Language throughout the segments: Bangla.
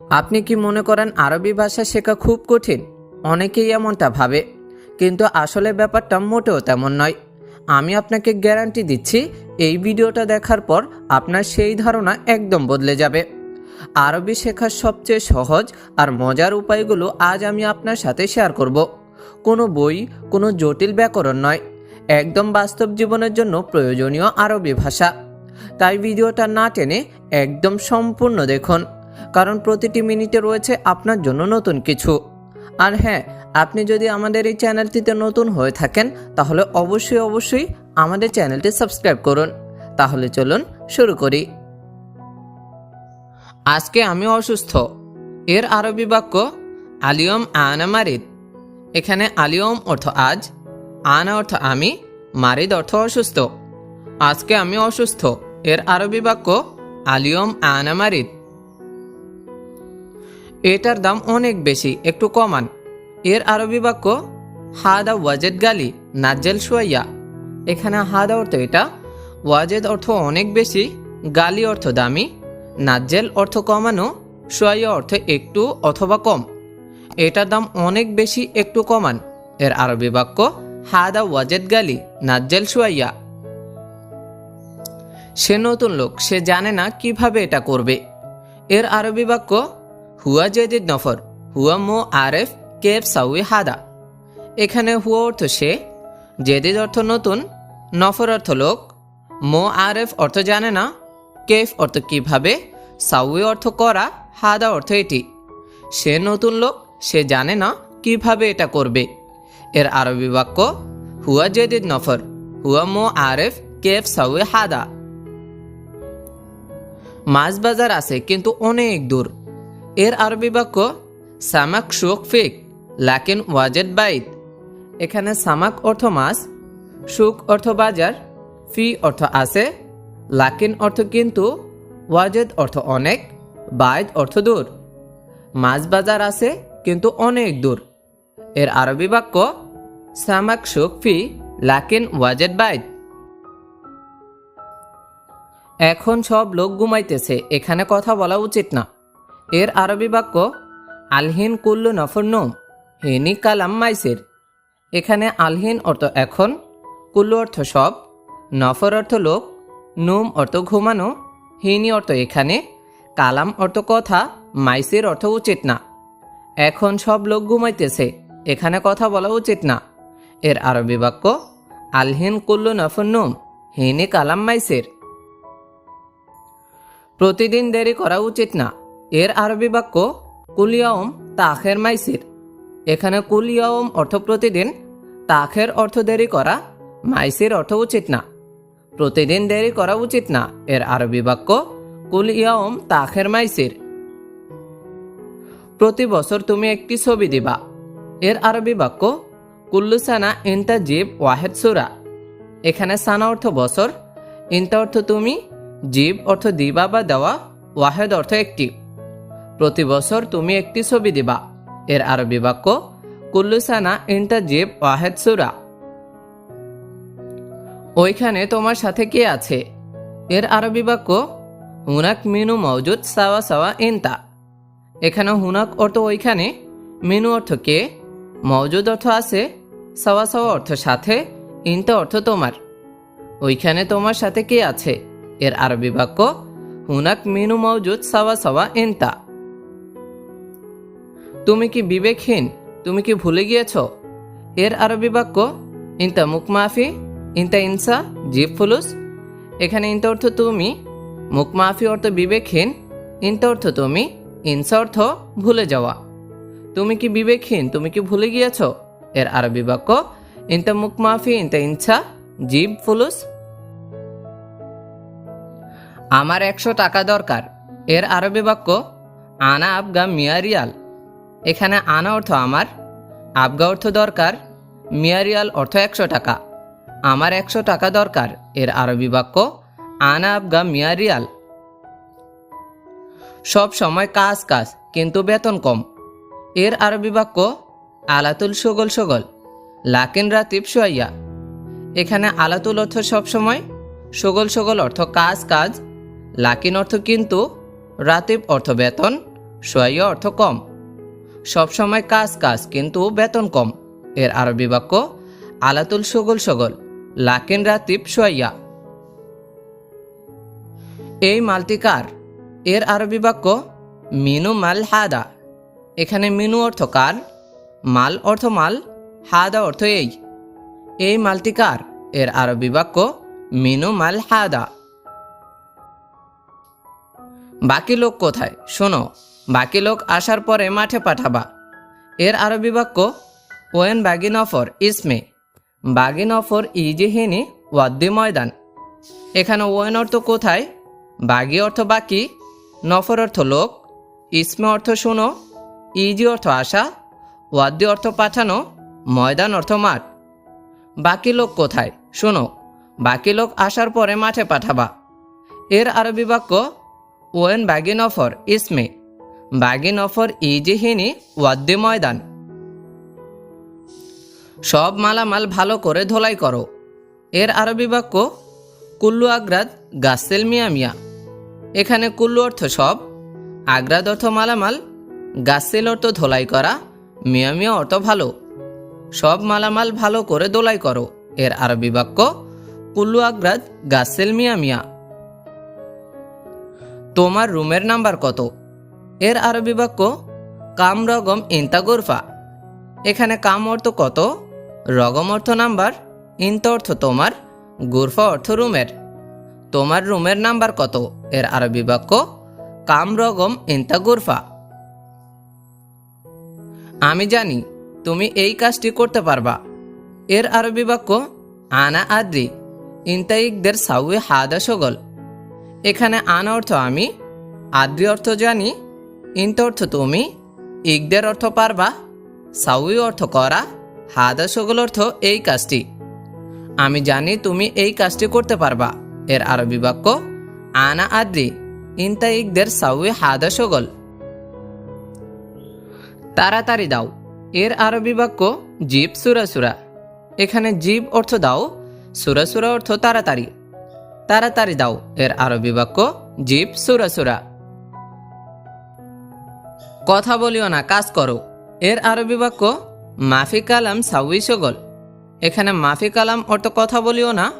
আপনি কি মনে করেন আরবি ভাষা শেখা খুব কঠিন? অনেকেই এমনটা ভাবে। কিন্তু আসলে ব্যাপারটা মোটেও তেমন নয়। আমি আপনাকে গ্যারান্টি দিচ্ছি, এই ভিডিওটা দেখার পর আপনার সেই ধারণা একদম বদলে যাবে। আরবি শেখার সবচেয়ে সহজ আর মজার উপায়গুলো আজ আমি আপনার সাথে শেয়ার করব। কোনো বই, কোনো জটিল ব্যাকরণ নয়। একদম বাস্তব জীবনের জন্য প্রয়োজনীয় আরবি ভাষা। তাই ভিডিওটা না টেনে একদম সম্পূর্ণ দেখুন। কারণ প্রতিটি মিনিটে রয়েছে আপনার জন্য নতুন কিছু। আর হ্যাঁ আপনি যদি আমাদের এই চ্যানেলটিতে নতুন হয়ে থাকেন, তাহলে অবশ্যই অবশ্যই আমাদের চ্যানেলটি সাবস্ক্রাইব করুন। তাহলে চলুন শুরু করি। আজকে আমি অসুস্থ। এর আরবি বাক্য, আলিয়ম আনা মারিদ। এখানে আলিয়ম অর্থ আজ, আনা অর্থ আমি, মারিদ অর্থ অসুস্থ। আজকে আমি অসুস্থ। এর আরবি বাক্য, আলিয়ম আনা মারিদ। এটার দাম অনেক বেশি, একটু কমান। এর আরবি বাক্য, হাদা ওয়াজেদ গালি নাজ্জেল সুয়াইয়া এখানে হাদা অর্থ এটা, ওয়াজেদ অর্থ অনেক বেশি, গালি অর্থ দামি, নাজ্জেল অর্থ কমানো সুয়াইয়া অর্থ একটু অথবা কম। এটার দাম অনেক বেশি, একটু কমান। এর আরবি বাক্য, হাদা ওয়াজেদ গালি নাজ্জেল সুয়াইয়া সে নতুন লোক, সে জানে না কীভাবে এটা করবে। এর আরবি বাক্য হুয়া জেদিদ নফর, হুয়া মো আরেফ কেফ সাউই হাদা। এখানে হুয়া অর্থ সে, জেদিদ অর্থ নতুন, নফর অর্থ লোক। মো আরেফ অর্থ জানে না, কেফ অর্থ কীভাবে, সাউই অর্থ করা, হাদা অর্থ এটি। সে নতুন লোক, সে জানে না কীভাবে এটা করবে। এর আরবি বাক্য, হুয়া জেদিদ নফর, হুয়া মো আরেফ কেফ সাউই হাদা। মাছ বাজার আছে কিন্তু অনেক দূর। এর আরবি বাক্য, সামাক শুক ফিক, লাকিন ওয়াজেদ বাইদ এখানে সামাক অর্থ মাছ সুক অর্থ বাজার, ফি অর্থ আছে, লাকিন অর্থ কিন্তু ওয়াজেদ অর্থ অনেক বাইদ অর্থ দূর। মাছ বাজার আছে কিন্তু অনেক দূর। এর আরবি বাক্য, সামাক শুক ফি, লাকিন ওয়াজেদ বাইদ এখন সব লোক ঘুমাইতেছে, এখানে কথা বলা উচিত না। এর আরবি বাক্য, আলহিন কুল্লু নফর নোম, হিনি কালাম মাইসির। এখানে আলহিন অর্থ এখন, কুল্লু অর্থ সব, নফর অর্থ লোক, নুম অর্থ ঘুমানো, হিনি অর্থ এখানে, কালাম অর্থ কথা, মাইসির অর্থ উচিত না। এখন সব লোক ঘুমাইতেছে, এখানে কথা বলা উচিত না। এর আরবি বাক্য, আলহিন কুল্লু নফর নুম, হিনি কালাম মাইসির। প্রতিদিন দেরি করা উচিত না। এর আরবি বাক্য, কুলিয়াওম তাখের মাইসির। এখানে কুলিয়াওম অর্থ প্রতিদিন, তাখের অর্থ দেরি করা, মাইসির অর্থ উচিত না। প্রতিদিন দেরি করা উচিত না, এর আরবি বাক্য, কুলিয়াওম তাখের মাইসির। প্রতি বছর তুমি একটি ছবি দিবা। এর আরবি বাক্য, কুল্লুসানা ইন্তা জিব ওয়াহেদ সুরা। এখানে সানা অর্থ বছর, ইন্তা অর্থ তুমি, জীব অর্থ দিবা বা দেওয়া, ওয়াহেদ অর্থ একটি। প্রতি বছর তুমি একটি ছবি দিবা। এর আরবি বাক্য, কুল্লুসানা ইন্টা জিব ওয়াহেদ সুরা। ওইখানে তোমার সাথে কে আছে? এর আরবি বাক্য, হুনাক মিনু মওজুদ সাওয়া সাওয়া ইন্তা। এখানে হুনাক অর্থ ওইখানে, মিনু অর্থ কে? মওজুদ অর্থ আছে, সাওয়া সাওয়া অর্থ সাথে, ইন্তা অর্থ তোমার। ওইখানে তোমার সাথে কে আছে? এর আরবি বাক্য, হুনাক মিনু মওজুদ সাওয়া সাওয়া ইন্তা। তুমি কি বিবেকহীন? তুমি কি ভুলে গিয়েছ? এর আরবি বাক্য, ইন্তা মুকমাফি, ইন্তা ইনসা, জিব ফুলুস। এখানে ইন্তা অর্থ তুমি, মুকমাফি অর্থ বিবেকহীন, ইন্তা অর্থ তুমি, ইনসা অর্থ ভুলে যাওয়া। তুমি কি বিবেকহীন? তুমি কি ভুলে গিয়েছ? এর আরবি বাক্য, ইন্তা মুকমাফি, ইন্তা ইনসা, জিব ফুলুস। আমার একশো টাকা দরকার। এর আরবি বাক্য, আনা আবগা মিয়ারিয়াল এখানে আনা অর্থ আমার, আবগা অর্থ দরকার, মিয়ারিয়াল অর্থ একশো টাকা। আমার একশো টাকা দরকার, এর আরবি বাক্য, আনা আবগা মিয়ারিয়াল। সব সময় কাজ কাজ, কিন্তু বেতন কম। এর আরবি বাক্য, আলাতুল সগল সগল, লাকিন রাতিব সোয়াইয়া। এখানে আলাতুল অর্থ সবসময় সগল সগল অর্থ কাজ কাজ, লাকিন অর্থ কিন্তু, রাতিব অর্থ বেতন, সোয়াইয়া অর্থ কম। সবসময় কাজ কাজ, কিন্তু বেতন কম। এর আরবি বাক্য, আলাতুল সগল সগল, লাকিন রাতিব সোয়াইয়া এই মালটি কার? এর আরবি বাক্য, মিনু মাল হাদা। এখানে মিনু অর্থ কার? মাল অর্থ মাল, হাদা অর্থ এই। এই মালটি কার? এর আরবি বাক্য, মিনু মাল হাদা। বাকি লোক কোথায়? শোনো। বাকি লোক আসার পরে মাঠে পাঠাবা। এর আরবি বাক্য, ওয়েন বাগিন অফর ইসমে। বাগিন অফর ইজিহিনী ওয়াদ্দি ময়দান। এখানে ওয়েন অর্থ কোথায়? বাগি অর্থ বাকি, নফর অর্থ লোক, ইসমে অর্থ শুনো, ইজি অর্থ আসা, ওয়াদ্দি অর্থ পাঠানো, ময়দান অর্থ মাঠ। বাকি লোক কোথায়? শোনো, বাকি লোক আসার পরে মাঠে পাঠাবা। এর আরবি বাক্য, ওয়েন বাগিন অফর ইসমে। বাগিন অফর ইজিহিনী ওয়াদ্দি ময়দান। সব মালামাল ভালো করে ধোলাই করো। এর আরবি বাক্য, কুল্লু আগ্রাদ গাসেল মিয়া মিয়া। এখানে কুল্লু অর্থ সব, আগ্রাদ অর্থ মালামাল, গাসেল অর্থ ধোলাই করা, মিয়া মিয়া অর্থ ভালো। সব মালামাল ভালো করে দোলাই করো। এর আরবি বাক্য, কুল্লু আগ্রাদ গাসেল মিয়া মিয়া। তোমার রুমের নাম্বার কত? এর আরবি বাক্য, কাম রগম ইন্তা গোরফা। এখানে কাম অর্থ কত? রগম অর্থ নাম্বার, ইন্ত অর্থ তোমার, গুরফা অর্থ রুমের। তোমার রুমের নাম্বার কত? এর আরবি বাক্য, কাম রগম ইন্তা গুরফা। আমি জানি, তুমি এই কাজটি করতে পারবা। এর আরবি বাক্য, আনা আদ্রি ইন্তাইকদের সাউই হাদা সগল। এখানে আনা অর্থ আমি, আদ্রি অর্থ জানি ইন্ত অর্থ তুমি ইকদের অর্থ পারবা, সাউই অর্থ করা হাদা সগল অর্থ এই কাজটি। আমি জানি তুমি এই কাজটি করতে পারবা। এর আরবি বাক্য, আনা আদ্রি, ইন্তা ইকদের সাউই হাদা সগল তাড়াতাড়ি দাও। এর আরবি জীব সুরাসুরা এখানে জীব অর্থ দাও সুরাসুরা অর্থ তাড়াতাড়ি। তাড়াতাড়ি দাও। এর আরবি বাক্য, জীব সুরাসুরা কথা বলিও না, কাজ করো। এর আরবি বাক্য, মাফি কালাম সাউই সগল। এখানে মাফি কালাম অর্থ কথা বলিও না,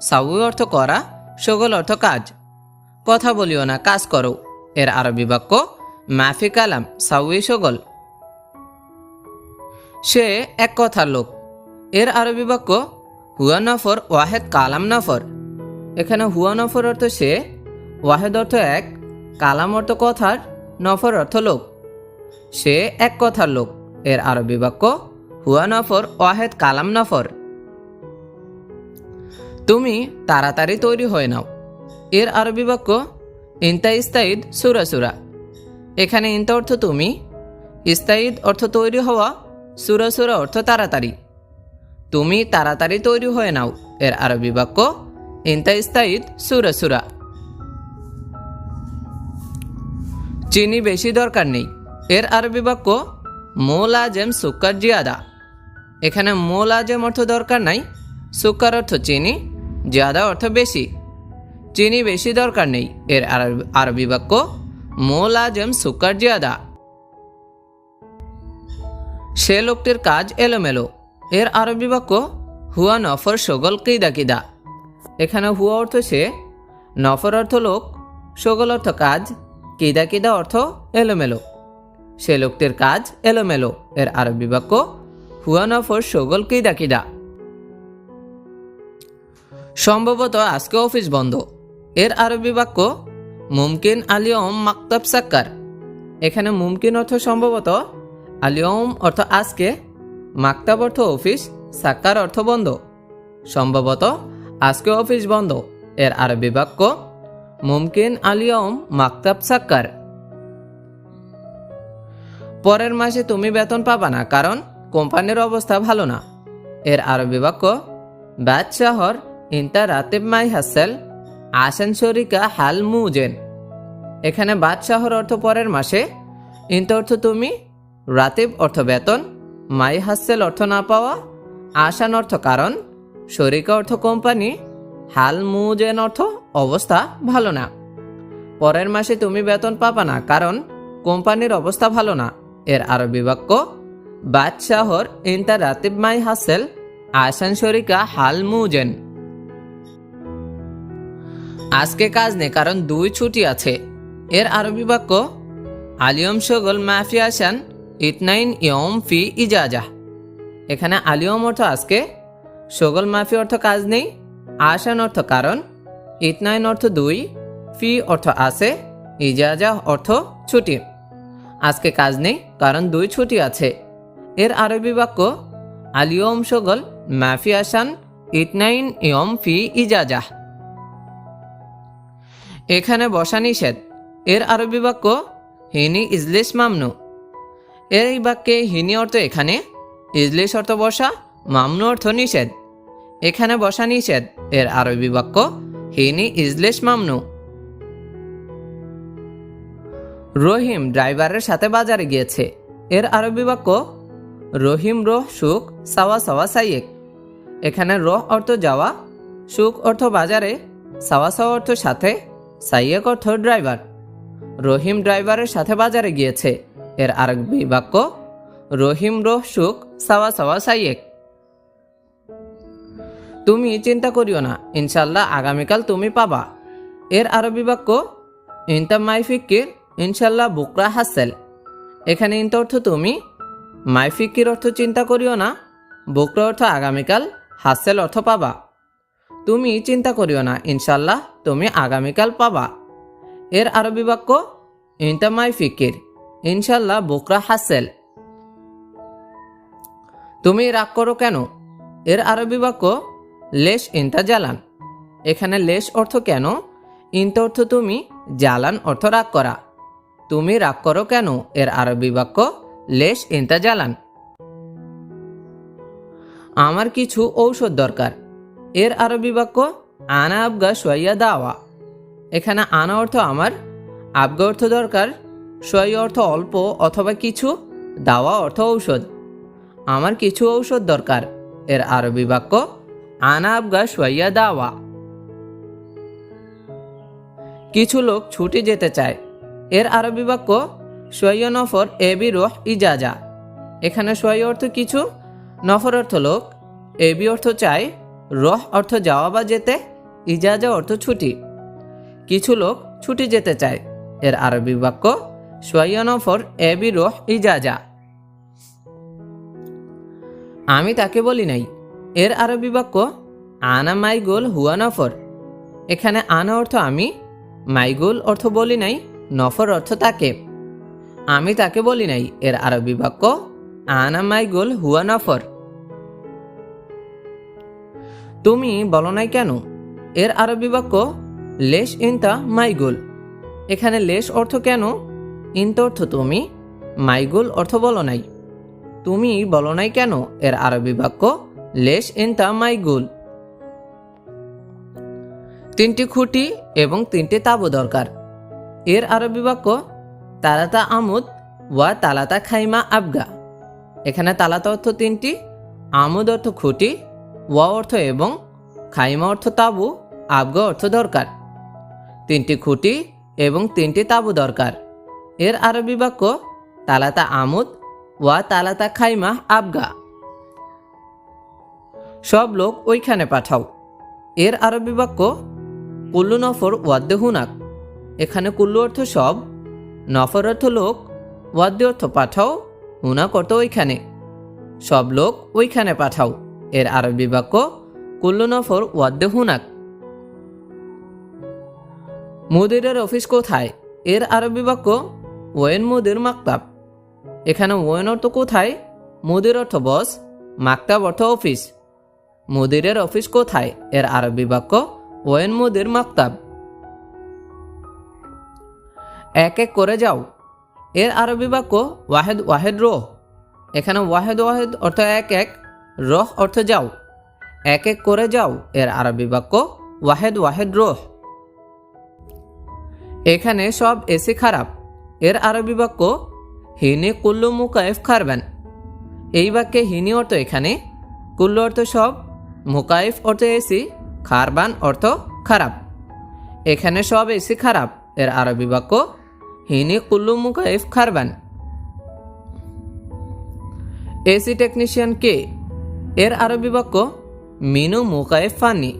সাউই অর্থ করা, সগল অর্থ কাজ। কথা বলিও না, কাজ করো। এর আরবি বাক্য, মাফি কালাম সাউই সগল। সে এক কথার লোক। এর আরবি বাক্য, হুয়া নফর, ওয়াহেদ কালাম নফর। এখানে হুয়া নফর অর্থ সে, ওয়াহেদ অর্থ এক, কালাম অর্থ কথার, নফর অর্থ লোক। সে এক কথার লোক। এর আরবি বাক্য, হুয়া নফর, ওয়াহেদ কালাম নফর। তুমি তাড়াতাড়ি তৈরি হয়ে নাও। এর আরবি বাক্য ইন্তা ইস্তাইদ, সুরা সুরা। এখানে ইন্তা অর্থ তুমি, ইস্তাইদ অর্থ তৈরি হওয়া, সুরা সুরা অর্থ তাড়াতাড়ি। তুমি তাড়াতাড়ি তৈরি হয়ে নাও। এর আরবি বাক্য ইন্তা ইস্তাইদ, সুরা সুরা। চিনি বেশি দরকার নেই। এর আরবি বাক্য মোল আজেম সুক্কার জিয়াদা। এখানে মোল আজেম অর্থ দরকার নাই সুক্কার অর্থ চিনি, জিয়াদা অর্থ বেশি। চিনি বেশি দরকার নেই, এর আরবি- বাক্য মোল আজেম সুক্কার জিয়াদা। সে লোকটির কাজ এলোমেলো। এর আরবি বাক্য, হুয়া নফর সগল কিদা কিদা। এখানে হুয়া অর্থ সে, নফর অর্থ লোক, সগল অর্থ কাজ, কিদা কিদা অর্থ এলোমেলো। সে লোকটির কাজ এলোমেলো। এর আরবি বাক্য হুয়া নফর সগল কিদা সম্ভবত আজকে অফিস বন্ধ। এর আরবি বাক্য, মুমকিন আলিয়ম মাকতাব সাক্কার। এখানে মুমকিন অর্থ সম্ভবত, আলিয়ম অর্থ আজকে, মাকতাব অর্থ অফিস, সাক্কার অর্থ বন্ধ। সম্ভবত, আজকে অফিস বন্ধ। এর আরবি বাক্য, মুমকিন আলিয়ম মাকতাব সাক্কার। পরের মাসে তুমি বেতন পাবা না, কারণ কোম্পানির অবস্থা ভালো না। এর আরবি বাক্য বাদশাহর ইন্তা রাতেব মাই হাসেল, আসান শরিকা হাল মুজেন এখানে বাদশাহর অর্থ পরের মাসে ইন্ত অর্থ তুমি, রাতেব অর্থ বেতন, মাই হাসেল অর্থ না পাওয়া, আসান অর্থ কারণ, শরিকা অর্থ কোম্পানি, হাল মুজেন অর্থ অবস্থা ভালো না। পরের মাসে তুমি বেতন পাবা না, কারণ কোম্পানির অবস্থা ভালো না। এর আরবি বাক্য, বাদশাহর ইন্তা রাতিব মাই হাসেল, আসান শরিকা হাল মুজেন। আজকে কাজ নেই, কারণ দুই ছুটি আছে। এর আরবি বাক্য, আলিয়ম শগল মাফি আসান, ইতনাইন ইয়ম ফি ইজাজা। এখানে আলিয়ম অর্থ আজকে, শগল মাফি অর্থ কাজ নেই, আসান অর্থ কারণ, ইতনাইন অর্থ দুই, ফি অর্থ আছে, ইজাজা অর্থ ছুটি। আজকে কাজ নেই, কারণ দুই ছুটি আছে। এর আরবি বাক্য আলিয়ম শগল মাফি আসান, ইতনাইন ইয়ম ফি ইজাজা এখানে বসা নিষেধ। এর আরবি বাক্য, হিনি ইজলিস মামনু। এর এই বাক্যে হিনি অর্থ এখানে, ইজলিস অর্থ বসা, মামনু অর্থ নিষেধ। এখানে বসা নিষেধ। এর আরবি বাক্য, হিনি ইজলিস মামনু। রহিম ড্রাইভারের সাথে বাজারে গিয়েছে। এর আরবি বাক্য, রহিম রোহ, সুখ, সাওয়া সাওয়া সাইয়েক। এখানে রহ অর্থ যাওয়া, সুখ অর্থ বাজারে, সাওয়া সাওয়া অর্থ সাথে, সাইয়েক অর্থ ড্রাইভার। রহিম ড্রাইভারের সাথে বাজারে গিয়েছে। এর আরবি বাক্য, রহিম রোহ, সুখ, সাওয়া সাওয়া সাইয়েক। তুমি চিন্তা করিও না, ইনশাল্লাহ আগামীকাল তুমি পাবা। এর আরবি বাক্য ইনতা মাই ফিকির ইনশাল্লাহ বুকরা হাসেল। এখানে ইন্ত অর্থ তুমি? মাই ফিকির অর্থ চিন্তা করিও না। বুকরা অর্থ আগামীকাল, হাসেল অর্থ পাবা। তুমি চিন্তা করিও না, ইনশাল্লাহ তুমি আগামীকাল পাবা। এর আরবি বাক্য ইনতা মাই ফিকির। ইনশাল্লাহ বুকরা হাসেল। তুমি রাগ করো কেন? এর আরবি বাক্য লেশ ইনতা জ্বালান। এখানে লেশ অর্থ কেন? ইনতা অর্থ তুমি জ্বালান অর্থ রাগ করা। তুমি রাগ করো কেন? এর আরবি বাক্য, লেশ ইনতা জ্বালান আমার কিছু ঔষধ দরকার। এর আরবি বাক্য, আনা আবগা সোয়াইয়া দাওয়া। এখানে আনা অর্থ আমার, আবগা অর্থ দরকার সোয়াইয়া অর্থ অল্প অথবা কিছু, দাওয়া অর্থ ঔষধ। আমার কিছু ঔষধ দরকার। এর আরবি বাক্য, আনা আবগা সোয়াইয়া দাওয়া। কিছু লোক ছুটি যেতে চায়। এর আরবি বাক্য, সোয়াইয়া নফর, এ বি রোহ, ইজাজা। এখানে সোয়াইয়া অর্থ কিছু, নফর অর্থ লোক এবি অর্থ চাই, রহ অর্থ যাওয়া বা যেতে, ইজাজা অর্থ ছুটি। কিছু লোক ছুটি যেতে চায়। এর আরবি বাক্য, সোয়াইয়া নফর, এ বি রোহ, ইজাজা। আমি তাকে বলি নাই। এর আরবি বাক্য, আনা মাইগোল হুয়া নফর। এখানে আনা অর্থ আমি, মাইগোল অর্থ বলি নাই। নফর অর্থ তাকে। আমি তাকে বলি নাই, এর আরবি বাক্য, আনা মাইগুল হুয়া নফর। তুমি বলো নাই কেন? এর আরবি বাক্য, লেশ ইনতা মাইগুল। এখানে লেশ অর্থ কেন? ইন্ত অর্থ তুমি, মাইগুল অর্থ বলো নাই। তুমি বলো নাই কেন? এর আরবি বাক্য, লেশ ইনতা মাইগুল। তিনটি খুঁটি এবং তিনটি তাবু দরকার। এর আরবি বাক্য, তালাতা আমুদ ওয়া তালাতা খাইমা আবগা। এখানে তালাতা অর্থ তিনটি, আমুদ অর্থ খুঁটি, ওয়া অর্থ এবং, খাইমা অর্থ তাবু, আবগা অর্থ দরকার। তিনটি খুঁটি এবং তিনটি তাবু দরকার। এর আরবি বাক্য, তালাতা আমুদ ওয়া তালাতা খাইমা আবগা। সব লোক ওইখানে পাঠাও। এর আরবি বাক্য, কুল্লু নফর ওয়াদ্দে হুনাক। এখানে কুল্লু অর্থ সব, নফর অর্থ লোক, ওয়াদ্দে অর্থ পাঠাও হুনাক অর্থ ওইখানে। সব লোক ওইখানে পাঠাও। এর আরবি বাক্য, কুল্লু নফর, ওয়াদ্দে হুনাক। মুদিরের অফিস কোথায়? এর আরবি বাক্য, ওয়েন মুদির মাকতাব। এখানে ওয়েন অর্থ কোথায়? মুদির অর্থ বস, মাকতাব অর্থ অফিস। মুদিরের অফিস কোথায়? এর আরবি বাক্য, ওয়েন মুদির মাকতাব। এক এক করে যাও। এর আরবি বাক্য ওয়াহেদ ওয়াহেদ রোহ। এখানে ওয়াহেদ ওয়াহেদ অর্থ এক এক, রহ অর্থ যাও। এক এক করে যাও, এর আরবি বাক্য ওয়াহেদ ওয়াহেদ রোহ। এখানে সব এসি খারাপ। এর আরবি বাক্য হিনে কুল্লু মুকায়েফ খারবেন। এই বাক্যে হিনি অর্থ এখানে, কুল্লু অর্থ সব, মুকাইফ অর্থ এসি, খারবান অর্থ খারাপ। এখানে সব এসি খারাপ, এর আরবি বাক্য হিনি কুল্লু মুকাইফ খারবান এসি টেকনিশিয়ান কে এর আরবি বাক্য, মিনু মুকাইফ ফানি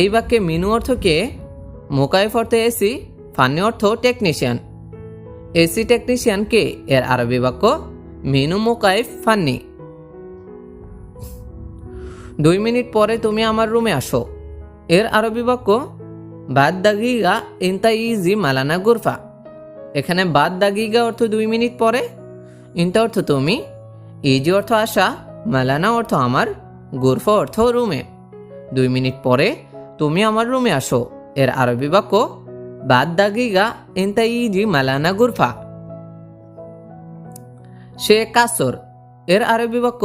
এই বাক্যে মিনু অর্থ কে? মুকাইফ অর্থে এসি ফানি অর্থ টেকনিশিয়ান এসি টেকনিশিয়ান কে এর আরবি বাক্য, মিনু মুকাইফ ফান্নি। দুই মিনিট পরে তুমি আমার রুমে আসো। এর আরবি বাক্য, বাদ দাগিগা ইনতা ইজি মালানা গুরফা। এখানে বাদ দাগিগা অর্থ দুই মিনিট পরে ইনতা অর্থ তুমি, ইজি অর্থ আসা মালানা অর্থ আমার, গুরফা অর্থ রুমে। দুই মিনিট পরে তুমি আমার রুমে আসো। এর আরবি বাক্য, বাদ দাগিগা ইনতা ইজি, মালানা, গুরফা। সে কাসর। এর আরবি বাক্য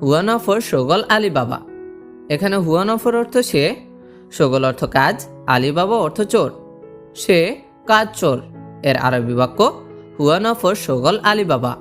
হুয়ানফর সগল আলী বাবা এখানে হুয়ানফর অর্থ সে, সগল অর্থ কাজ আলী বাবা অর্থ চোর। সে কাজ চোর। এর আরবি বাক্য হুয়ানফর সগল সোগল বাবা।